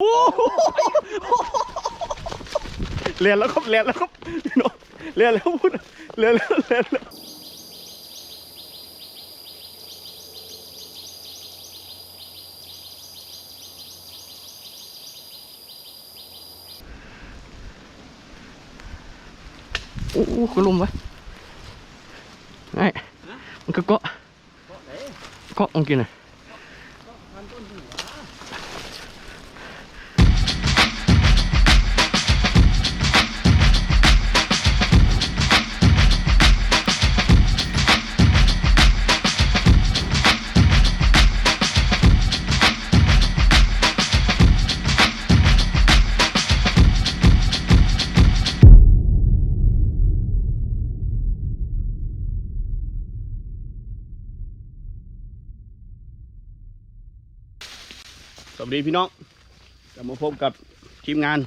โอ้โหเรียนแล้วครับเรียนแล้วครับพี่น้องเรียนแล้วพูดเรียนแล้วเรียนแล้วโอ้กระลุมวะไอ้มันก็เกาะเกาะมันกินอะ วัสดีพี่น้องกลับมาพบกับทีมงาน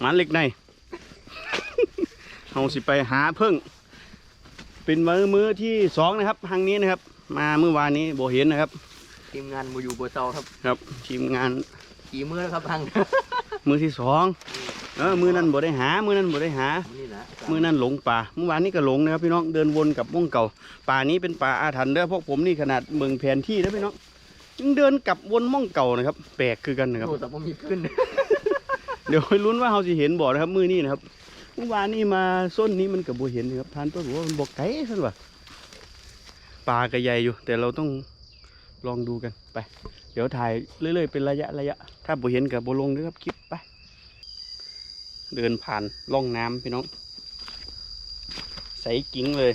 หมันเล็กในเราสิไปหาเพิ่ง เป็นมือมือที่สองนะครับทางนี้นะครับ มาเมื่อวานนี้โบเห็นนะครับ ทีมงานบูยูโบเซาครับครับ ทีมงานกี่มือแล้วครับพังมือที่สองเออมือนั้นบ่ได้หา มือนั้นบ่ได้หานี่นะมือนั้นหลงป่า เมื่อวานนี้ก็หลงนะครับพี่น้อง เดินวนกับม่วงเก่า ป่านี้เป็นป่าอาถรรพ์เด้อพวกผมนี่ขนาดเมืองแผนที่นะพี่น้อง ยังเดินกลับวนม่องเก่านะครับ แปลกคือกันนะครับโอ้แต่ผมมีขึ้น เดี๋ยวไปลุ้นว่าเราจะเห็นบ่อนะครับ มือนี้นะครับเมื่อวานนี้มาส้นนี้มันกับบัเห็นนะครับทานต้นบอกว่ามันบอกไก่สั่นว่ะปลากระใหญ่อยู่ แต่เราต้องลองดูกันไป เดี๋ยวถ่ายเรื่อยๆเป็นระยะระยะ ถ้าบัเห็นกับบัลงนะครับคลิปไป เดินผ่านร่องน้ำพี่น้อง ใสกิ้งเลย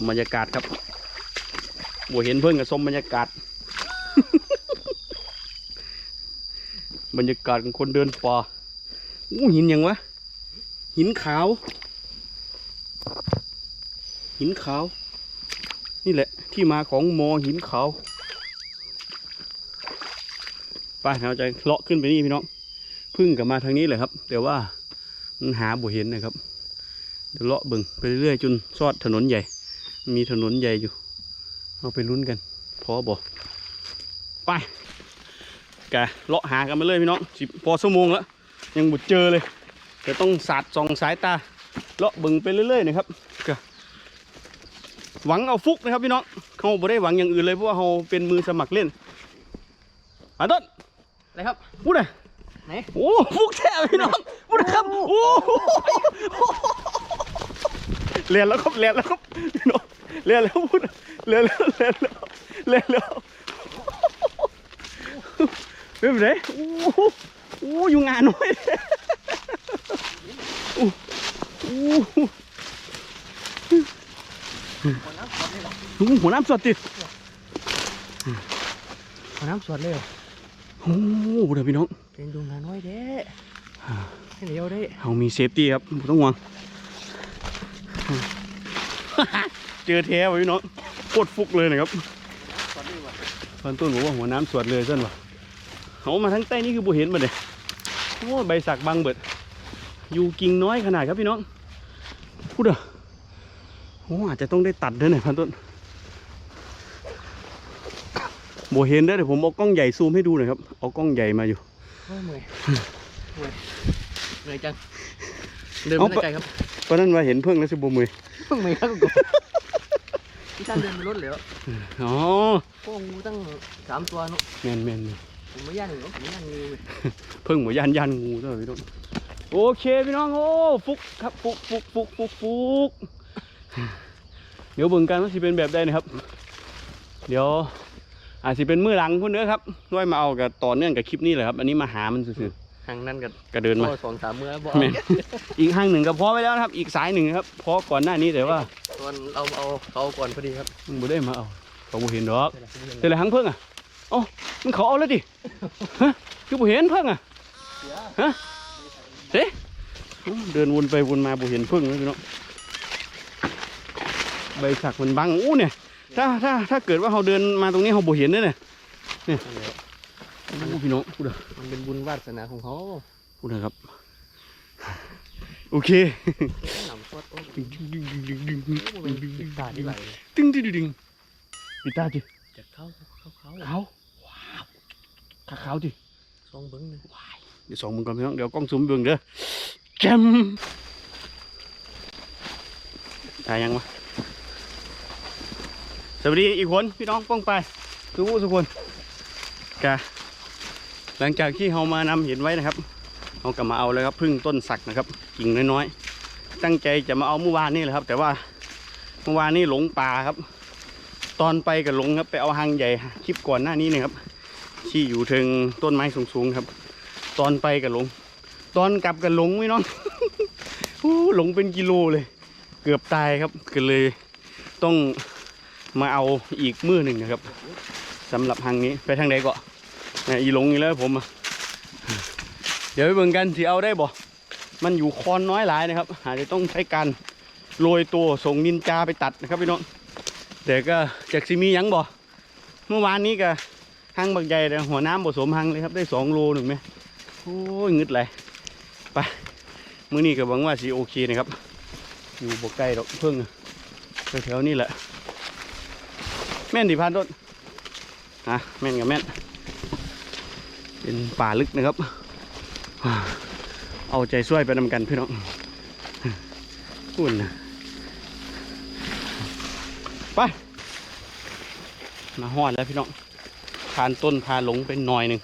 มบรรยากาศครับบัวเห็นเพิ่งกับสมบรรยากาศ บรรยากาศของคนเดินป่าอู้หินยังวะ หินขาว หินขาว นี่แหละ ที่มาของมอหินขาว ไปเราจะเลาะขึ้นไปนี่พี่น้อง พึ่งกลับมาทางนี้เลยครับ แต่ว่ามันหาบ่เห็นนะครับ เดี๋ยวเลาะบึงไปเรื่อยๆจนซอดถนนใหญ่ มีถนนใหญ่อยู่ เอาไปลุ้นกัน พอบอกไปแกเลาะหากันมาเลยพี่น้องสิพอชั่วโมงแล้ว ยังบุดเจอเลยแต่ต้องสาดส่องสายตา เลาะเบึงไปเรื่อยๆนะครับก็หวังเอาฟุกนะครับพี่น้องเขาไม่ได้หวังอย่างอื่นเลยเพราะว่าเขาเป็นมือสมัครเล่นอาต้นอะไรครับพูดเลยไหนโอ้ฟุกแท้พี่น้องพูดนะครับโอ้โห เรียนแล้วครับเรียนแล้วครับพี่น้องเรียนแล้วพูดเรียนแล้วเรียนแล้วเรียนแล้วเป็นไงโอ้โหโอ้อยู่งานน้อยโอ้โหหัวน้ำสดติเอาน้ำสวดเลยเหรอโอ้โหเดี๋ยวพี่น้องเป็นดูงานน้อยเด้เดียวได้เรามีเซฟตี้ครับไม่ต้องห่วง เจอแท้ไว้พี่น้องโคตรฟุกเลยนะครับสวดเลยว่ะตอนต้นบอกว่าหัวน้ำสวดเลยส้นวะเขามาทั้งใต้นี่คือบุเห็นมาเลยโอ้ใบสักบางเบิด อยู่กิ่งน้อยขนาดครับพี่น้องพูดเหรอโอ้อาจจะต้องได้ตัดด้วยเนี่ยพันต้นโบเห็นได้อเดี๋ยวผมเอากล้องใหญ่ซูมให้ดูหน่อยครับเอากล้องใหญ่มาอยู่โอ้ยเมื่อยเมื่อยเหนื่อยจังเดินเอาไม่ปะได้ใจครับเพราะนั้นว่าเห็นเพิ่งแล้วสิบมือเพิ่งเมื่อยครับ กูที่ท่านเดินไปรถเหลวอ๋อพวกงูตั้งสามตัวเนาะแมนแมนแมนผมไม่ย่านหนูผมไม่ย่านงูเลยเพิ่งหมูยันยันงูด้วยพี่น้องโอเคพี่น้องโอ้ฟุกครับฟุกฟุกฟุกฟุกฟุกเดี๋ยวเบิ่งกันว่าสิเป็นแบบใดนะครับ เดี๋ยวอาจสิเป็นมือหลังพุ่นเด้อครับด้วยมาเอากับต่อเนื่องกับคลิปนี้เลยครับ อันนี้มาหามันซื่อทางนั้นกับๆก็เดินมาก็สองสามมือแล้วบอกแม่นอีกห้างหนึ่งก็พอไว้แล้วนะครับ อีกสายหนึ่งนะครับพอก่อนหน้านี้แต่ว่าตอนเราเอาเขาก่อนพอดีครับมึงบ่ได้มาเอาเขาบ่เห็นดอกเดี๋ยวเราไปเรียนแต่ละหังเพิ่งอะเอ๋อมันเขาเอาแล้วดิฮะคือบ่เห็นเพิ่งอะฮะเอ๊ะเดินวนไปวนมาบ่เห็นพึ่งเลยพี่น้องใบสักมันบังอู้เนี่ย ถ้าถ้าถ้าเกิดว่าเราเดินมาตรงนี้เราบ่เห็นเนี่ยเนี่ย อู้พี่น้องพูดเถอะมันเป็นบุญวาสนาของเขาพูดเถอะครับ โอเคหนำซอยดโอ้ดึงดึงดึงดึงดึงดึงโหมันติดตาที่ไหลเลยดึงดึงดึงดึงปิดตาจิจะเข้าเข้าเข้าขาวว้าวขาขาวจิซองเบิ้งนะเดี๋ยวส่องมึงก่อนพี่น้องเดี๋ยวกล้องซูมเบิ่งเด้อแจมตายยังวะสวัสดีอีกคนพี่น้องป้องไปทุกผู้ทุกคนกะ หลังจากที่เรามานำเห็นไว้นะครับเรากลับมาเอาเลยครับพึ่งต้นสักนะครับกิ่งน้อยๆ ตั้งใจจะมาเอาเมื่อวานนี่แหละครับ แต่ว่าเมื่อวานนี่หลงป่าครับ ตอนไปกับหลงครับไปเอาหางใหญ่คลิปก่อนหน้านี้เนะครับ ที่อยู่ถึงต้นไม้สูงๆครับ ตอนไปกับหลง ตอนกลับกับหลงไม่น้องหลงเป็นกิโลเลย เกือบตายครับก็เลยต้องมาเอาอีกมือหนึ่งนะครับสำหรับทางนี้ไปทางไหนก็ นี่ยอีหลงอีกแล้วผมอะเดี๋ยวไปเบิ่งกันที่เอาได้บ่ มันอยู่คอนน้อยหลายนะครับ อาจจะต้องใช้การโรยตัวส่งนินจาไปตัดนะครับพี่น้องแต่ก็จากซิมียังบ่ เมื่อวานนี้ก็หางบักใหญ่แต่หัวน้ำผสมหางเลยครับได้สองโลหนึ่งไหมโอ้ยงึดเลยไปมื้อนี้ก็หวังว่าสิโอเคนะครับ อยู่บกไกล้ดอกเพิ่งแถวๆนี่แหละ แม่นดิพานต้นอะแม่นกับแม่น เป็นป่าลึกนะครับ เอาใจช่วยไปนำกันพี่น้องอุ่นนะไปมาหอดแล้วพี่น้องพานต้นพาหลงเป็นหน่อยหนึ่ง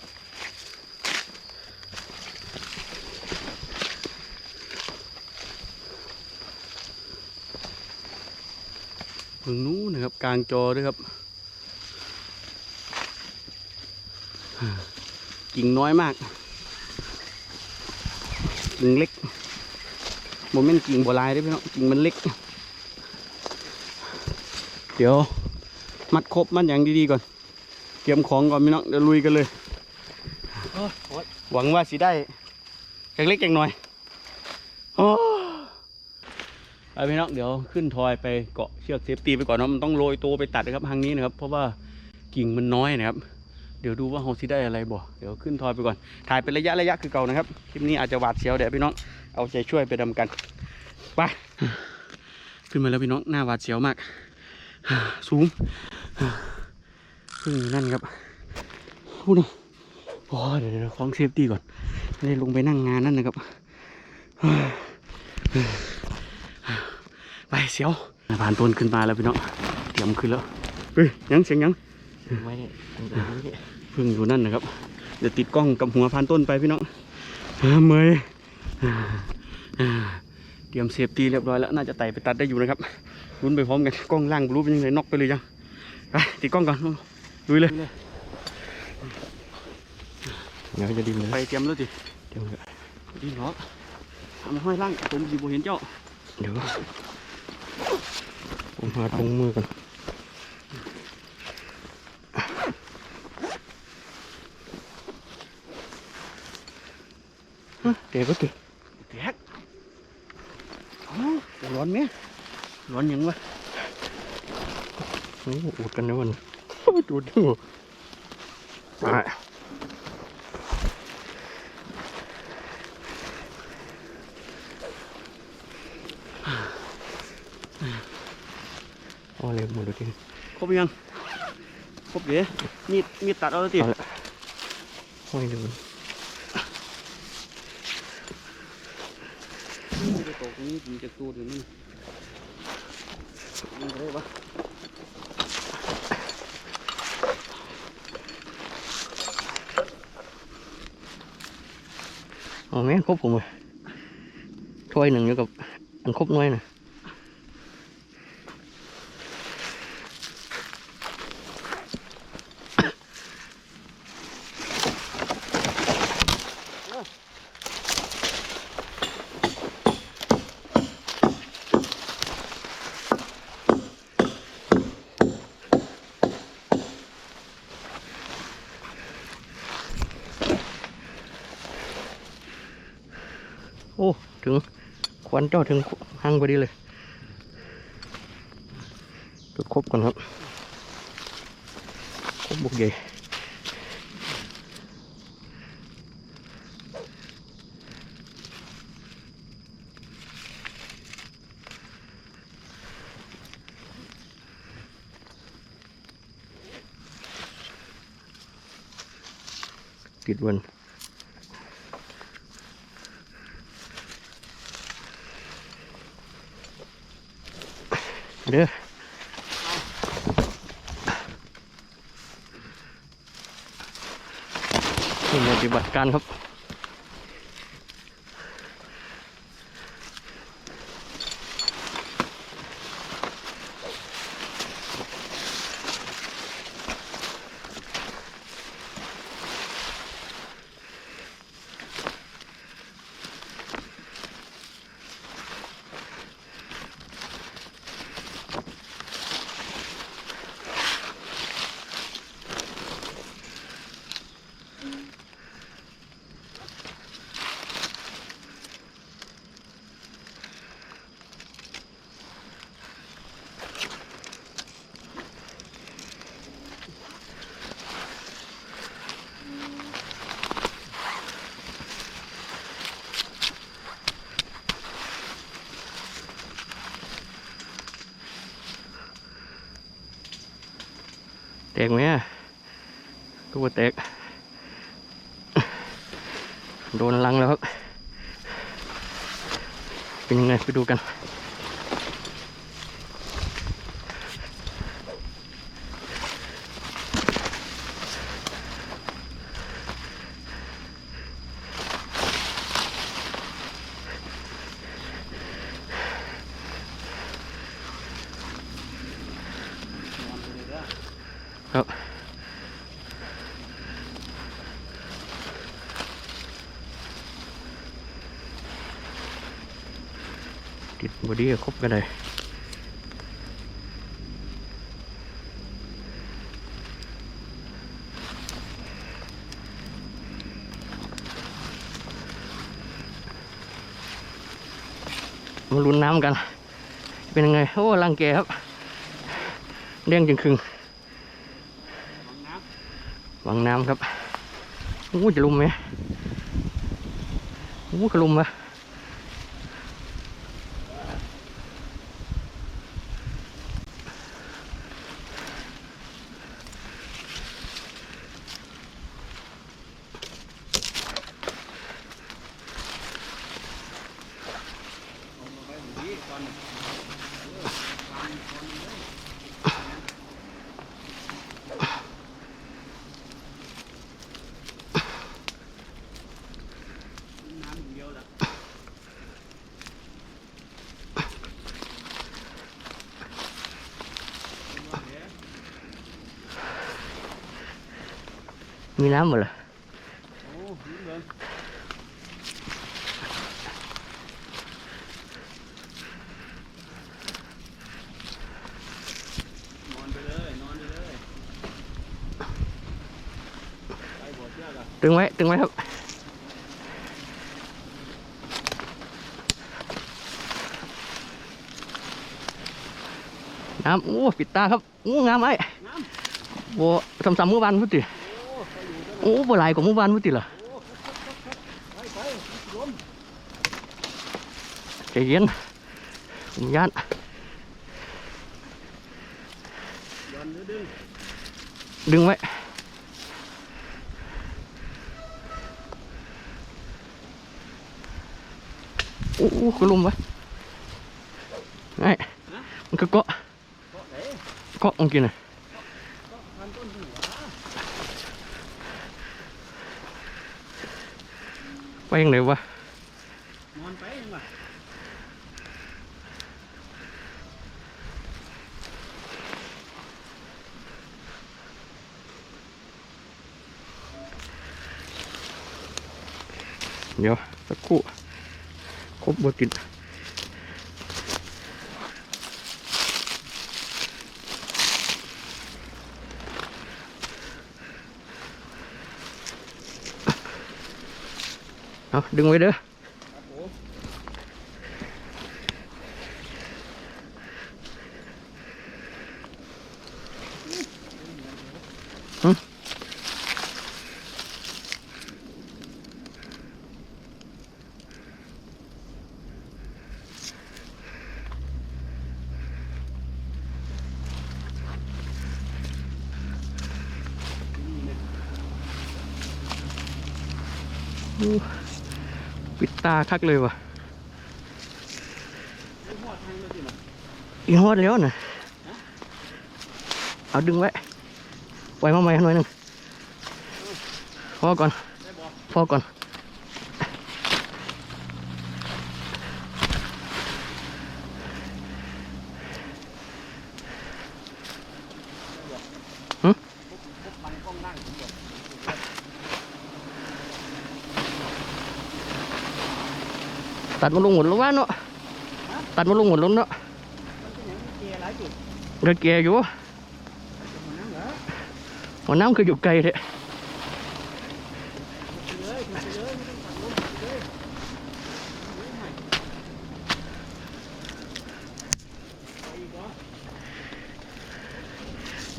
เพิ่งนู้นนะครับกลางจอด้วยครับ กิ่งน้อยมาก กิ่งเล็กโมเมนต์กิ่งโบราณด้วยพี่น้องกิ่งมันเล็ก เดี๋ยวมัดครบมัดอย่างดีๆก่อน เตรียมของก่อนพี่น้องเดี๋ยวลุยกันเลยหวังว่าสิได้อย่างเล็กอย่างน้อยโอ้ไปพี่น้องเดี๋ยวขึ้นทอยไปเกาะเชือกเซฟตี้ไปก่อนเนาะมันต้องโรยตัวไปตัดนะครับทางนี้นะครับ เพราะว่ากิ่งมันน้อยนะครับ ดี๋ยวดูว่าเราสิได้อะไรบ่เดี๋ยวขึ้นทอยไปก่อน ถ่ายเป็นระยะระยะคือเก่านะครับ คลิปนี้อาจจะหวาดเสียวเดี๋ยวพี่น้อง เอาใจช่วยไปดำกัน ไป ขึ้นมาแล้วพี่น้อง หน้าหวาดเสียวมาก สูงขึ้นนั่นครับพูดนะโอ้เดี๋ยวเดี๋ยวคล้องเซฟตี้ก่อนไม่ได้ลงไปนั่งงานนั่นนะครับ ไปเสียวผ่านต้นขึ้นมาแล้วพี่น้องเตรียมขึ้นแล้วเฮ้ยยังเสียงยัง ไม่เนี่ยตรงนี้เนี่ยพึ่งอยู่นั่นนะครับ เดี๋ยวติดกล้องกับหัวผ่านต้นไปพี่น้องอ่าเมยอ่าอ่าเตรียมเซฟตี้เรียบร้อยแล้วน่าจะไต่ไปตัดได้อยู่นะครับลุ้นไปพร้อมกันกล้องล่างรู้เป็นยังไงน็อกไปเลยยังไปติดกล้องก่อนลุยเลยเดี๋ยวจะดิมเลยไปเตรียมแล้วสิเดี๋ยวดีเนาะทำห้อยล่างผมสิบเห็นเจ้าเดี๋ยวผมหาตรงมือก่อน เดี๋ยวก็ติแท็กร้อนไหมร้อนยังวะโอ้อุดกันนะวันอุดอยู่อะโอ้เร็วหมดเลยทีครบยัง ครบเดี๋ยวมีมีตัดเอาแล้วสิเอาละห้อยดูจะตกตรง นี้ผมจะตูดอยู่นี่มันจะได้ปะเอาแม่ครบผมเลยถ้วยหนึ่งอยู่กับอันครบน้อยนะ วันเจ้าถึงห้างพอดีเลยจุดครบกัอนครับครบบุกใหญ่ติดวัน เด้อนี่ปฏิบัติการครับ แตกไหมอะก็ว่าแตก โดนลังแล้วครับ เป็นยังไงไปดูกัน ครับ ติดบอดี้ครบกันเลยมาลุ้นน้ำกัน เป็นยังไง โอ้รังแกครับเด้งจึงครึ งวังน้ำครับโอ้จะลุมไหมโอ้กระลุมปะ มีน้ำหมดเลยตึงไว้ ตึงไว้ครับน้ำโอ้ปิดตาครับโอ้งามไอ้โอ้ทำซ้ำเมื่อวานพุทธิโอ้บ่หลายกว่าเมื่อวานพุทธิเหรอใจเย็นผมย่านดึงไว้โอ้กระลุมไว้ไงมันก็เกาะเกาะมันกินอะ ไปยังไงวะนอนไปยังวะเดี๋ยวสักครู่ครบบติด เอาดึงไว้เด้อหึอู้ปิด ตาคักเลยว่ะอีฮอดแล้วน่ะเอาดึงไว้ปล่อยมาใหม่หน่อยหนึงพอก่อน พอก่อน ตัดมาลงหมดแล้ววะเนาะตัดมาลงหมดแล้วเนาะเดินเกียร์อยู่หัวน้ำคืออยู่ไกลเลย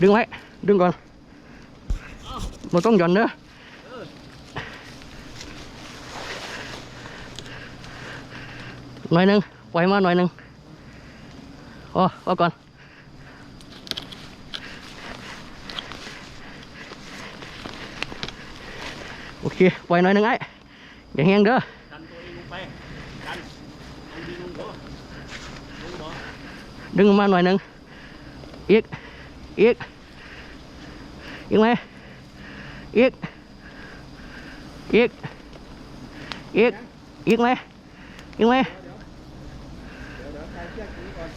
ดึงไว้ดึงก่อนมันต้องหย่อนเด้อ หน่อยหนึ่งปล่อยมาหน่อยหนึ่งโอ้เอาก่อนโอเคปล่อยหน่อยหนึ่งไอ้อย่าแห้งเด้อดันตัวเองลงไปดันดันดีลงบ่ลงบ่ดึงมาหน่อยหนึ่งอีกอีกอีกไหมอีกอีกอีกอีกไหมอีกไหม เดี๋ยวใส่เชือกนี้ก่อน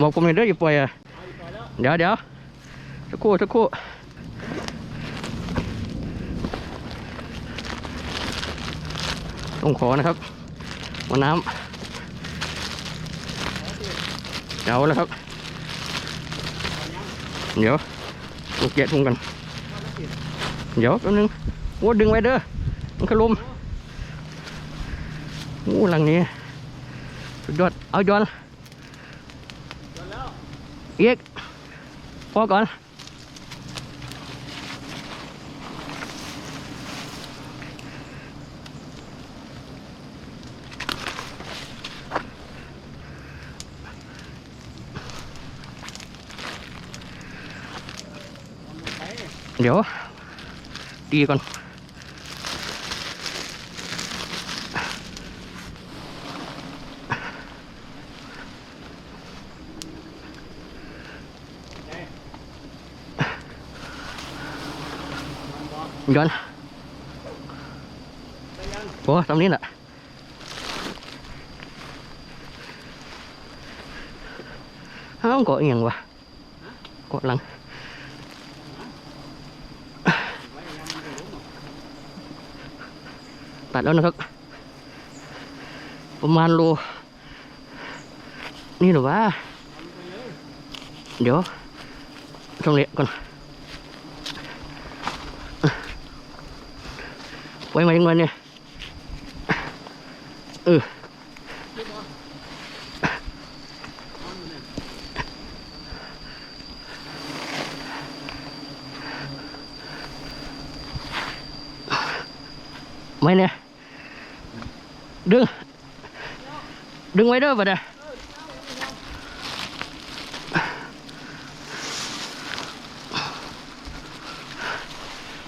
บอกผมหน่อยเด้ออย่าปล่อยอะเดี๋ยวเดี๋ยวสักครู่สักครู่ต้องขอนะครับมาน้ำเดี๋ยวแล้วครับ เดี๋ยวลูกแกะทุ่งกัน เดี๋ยวแป๊บนึงโอ้ดึงไว้เด้อมันขลุมโอ้หลังนี้สุดยอดเอาย้อนจนแล้ว อีกพอก่อน ไป เดี๋ ย้อนโอ้ตรงนี้แหละเอ้าเกาะอย่างวะเกาะหลังไว้ยังมันจะล้มอะตัดแล้วนะครับ ประมาณโล นี่หรือวะเอาเดี๋ยวต้องเละก่อน ไว้มายังไงเนี่ยเออขึ้เนี่ยไม่เนี่ยดึง ดึงไว้เด้อบัดเนี่ย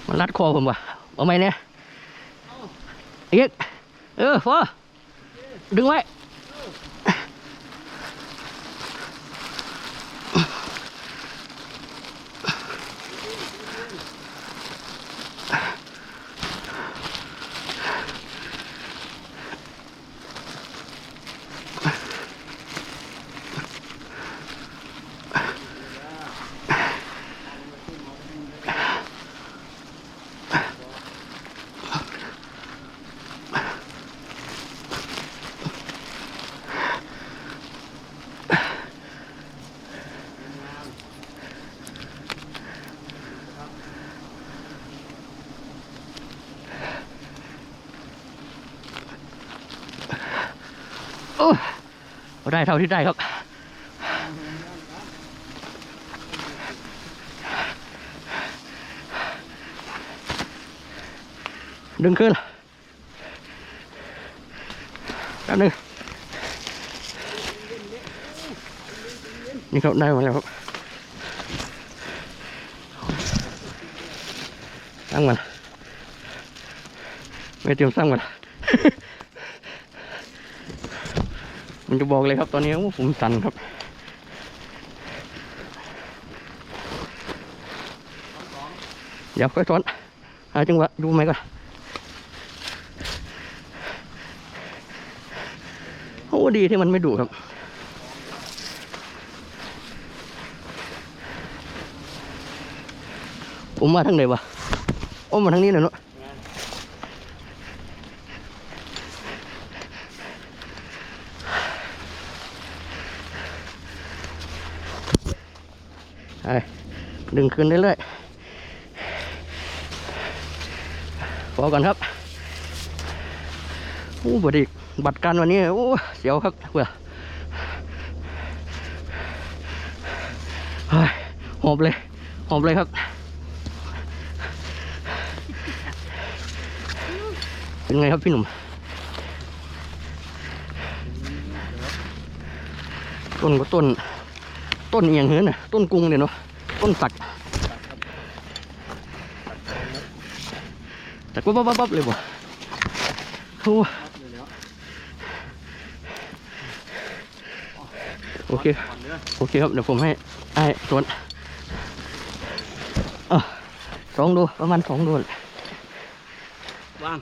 มันรัดคอผมว่ะเอาไหมเนี่ย อีกเออพอดึงไว้ เอาได้เท่าที่ได้ครับ ดึงขึ้นป๊บนึงนี่ครับได้มาแล้วครับสร้งมันไม่เตรียมสร้างมัน มันจะบอกเลยครับตอนนี้ว่าผมสั่นครับเดี๋ยวค่อยสอนหาจังหวะดูไหมก่อนโอ้ดีที่มันไม่ดุครับผมมาทางไหนวะโอ้มาทางนี้เลยเนาะ ดึงขึ้นเรื่อยๆพอก่อนครับโอ้บดีบัตรการวันนี้โอ้เสียวครับเพื่อเฮ้ยหอบเลยหอบเลยครับเป็นไงครับพี่หนุ่มต้นก็ต้น ต้นเอหย่างเฮ้ยน่ะต้นกรุงเนี่ยเนาะ ต้นสักสักปั๊บปั๊บปั๊บปั๊บเลยบ่โอ้โอเค โอเคครับ เดี๋ยวผมให้ไอ้สวนอะสองดูประมาณสองดูว่าง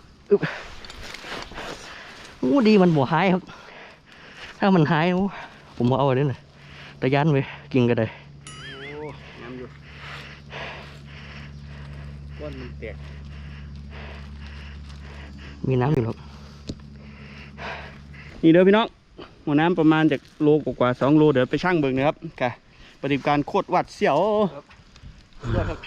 โอ้ดีมันบ่หายครับ ถ้ามันหายโอ้ผมบ่เอาเลยนะแต่ยันไว้กินก็ได้โอ้น้ำอยู่ ก้อนมันแตกมีน้ำอยู่หรอกนี่เด้อพี่น้องหัวน้ำประมาณจากโลกว่าๆสองโลเดี๋ยวไปช่างเบิ่งนะครับกะปฏิบัติการโคตรหวัดเสียวยอดครับ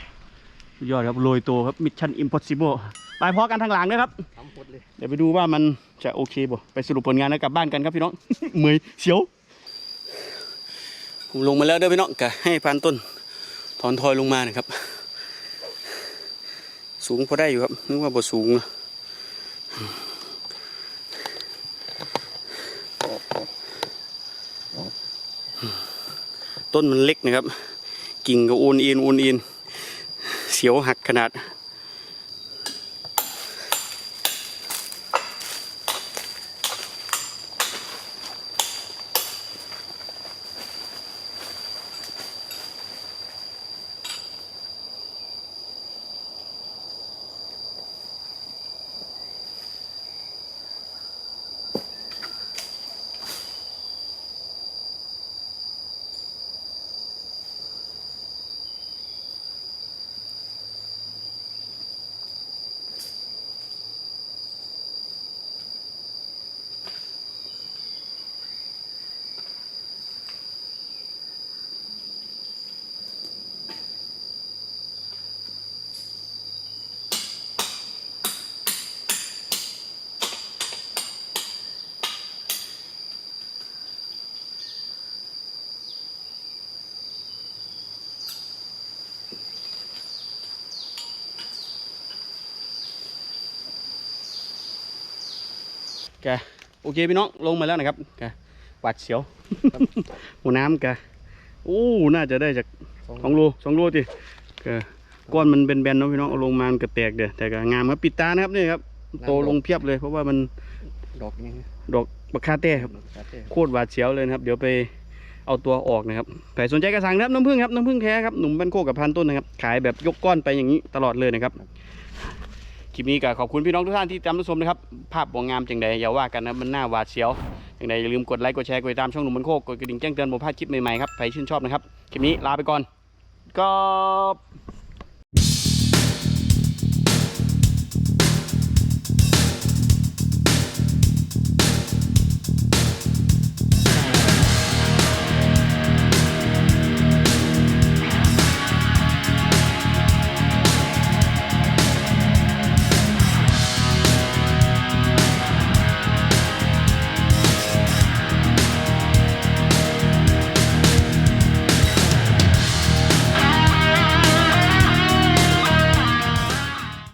สุดยอดครับโรยตัวครับมิชชั่นอิมพอสิเบิลไปพอกันทางหลังนะครับทำหมดเลยเดี๋ยวไปดูว่ามันจะโอเคบ่ไปสรุปผลงานแล้วกลับบ้านกันครับพี่น้องเมอยเสียวผมลงมาแล้วเด้อพี่น้องกะให้พันต้นถอนทอยลงมานะครับ สูงพอได้อยู่ครับนึกว่าบ่สูงนะต้นมันเล็กนะครับ กิ่งก็อูนอินอูนอินเสียวหักขนาด แกโอเคพี่น้องลงมาแล้วนะครับแกหวัดเสียวหัวน้ำแกโอ้น่าจะได้จากสองโลสองโลทีแกก้อนมันเป็นแบนๆเนาะพี่น้องเอาลงมามันก็แตกเด้อแต่ก็งามครับปิดตานะครับนี่ครับโตลงเพียบเลยเพราะว่ามันดอกยังไงดอกบักคาเต้ครับโคตรหวาดเสียวเลยนะครับ เดี๋ยวไปเอาตัวออกนะครับใครสนใจกระสังนะครับน้ำผึ้งครับน้ำผึ้งแท้ครับหนุ่มบ้านโคกกับพันต้นนะครับขายแบบยกก้อนไปอย่างนี้ตลอดเลยนะครับ คลิปนี้ก็ขอบคุณพี่น้องทุกท่านที่ตามรับชมนะครับ ภาพบวงงามจังใดอย่าว่ากันนะมันน่าหวาดเสียวจังใดอย่าลืมกดไลค์กดแชร์กดติดตามช่องหนุ่มบ้านโคกกดกระดิ่งแจ้งเตือนผมพลาดคลิปใหม่ๆครับใครชื่นชอบนะครับคลิปนี้ลาไปก่อนก็